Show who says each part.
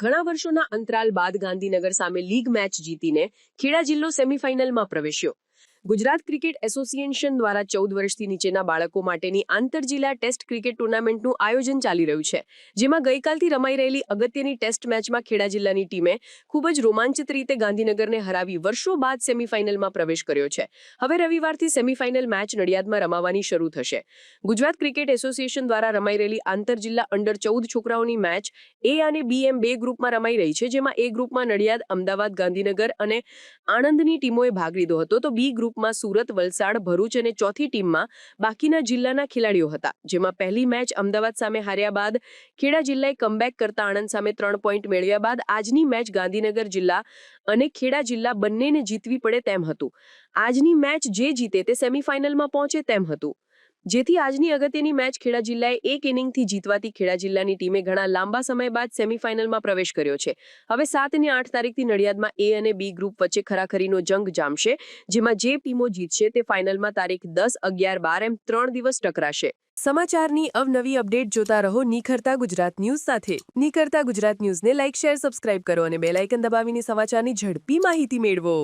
Speaker 1: ઘણા વર્ષોના અંતરાલ બાદ ગાંધીનગર સામે લીગ મેચ જીતીને ખેડા જિલ્લો સેમીફાઇનલમાં પ્રવેશ્યો. ગુજરાત ક્રિકેટ એસોસિએશન દ્વારા ચૌદ વર્ષથી નીચેના બાળકો માટેની આંતરજિલ્લા ટેસ્ટ ક્રિકેટ ટુર્નામેન્ટનું આયોજન ચાલી રહ્યું છે, જેમાં ગઈકાલથી રમાઈ રહેલી અગત્યની ટેસ્ટ મેચમાં ખેડા જિલ્લાની ટીમે ખૂબ જ રોમાંચિત રીતે ગાંધીનગરને હરાવી વર્ષો બાદ સેમીફાઇનલમાં પ્રવેશ કર્યો છે. હવે રવિવારથી સેમીફાઇનલ મેચ નડિયાદમાં રમાવાની શરૂ થશે. ગુજરાત ક્રિકેટ એસોસિએશન દ્વારા રમાઈ રહેલી આંતરજિલ્લા અંડર ચૌદ છોકરાઓની મેચ એ અને બી એમ બે ગ્રુપમાં રમાઈ રહી છે, જેમાં એ ગ્રુપમાં નડિયાદ, અમદાવાદ, ગાંધીનગર અને આણંદની ટીમોએ ભાગ લીધો હતો. તો બી ગ્રુપમાં સુરત, વલસાડ, ભરૂચ અને ચોથી ટીમમાં બાકીના જિલ્લાના ખેલાડીઓ હતા. જેમાં પહેલી મેચ અમદાવાદ સામે હાર્યા બાદ ખેડા જિલ્લાએ કમબેક કરતા આણંદ સામે ત્રણ પોઈન્ટ મેળવ્યા બાદ આજની મેચ ગાંધીનગર જિલ્લા અને ખેડા જિલ્લા બંનેને જીતવી પડે તેમ હતું. આજની મેચ જે જીતે તે સેમીફાઇનલમાં પહોંચે તેમ હતું. જેથી આજની અગત્યની મેચ ખેડા જિલ્લાએ એક ઇનિંગથી જીતવાથી ખેડા જિલ્લાની ટીમે ઘણા લાંબા સમય બાદ સેમીફાઇનલમાં પ્રવેશ કર્યો છે. હવે સાત અને આઠ તારીખથી નડિયાદમાં એ અને બી ગ્રુપ વચ્ચે ખરાખરીનો જંગ જામશે, જેમાં જે ટીમો જીતશે તે ફાઇનલમાં તારીખ દસ, અગિયાર, બાર એમ ત્રણ દિવસ ટકરાશે. સમાચારની અવનવી અપડેટ જોતા રહો નિખરતા ગુજરાત ન્યૂઝ સાથે. નિખરતા ગુજરાત ન્યૂઝને લાઇક, શેર, સબસ્ક્રાઇબ કરો અને બેલાઇકન દબાવીને સમાચારની ઝડપી માહિતી મેળવો.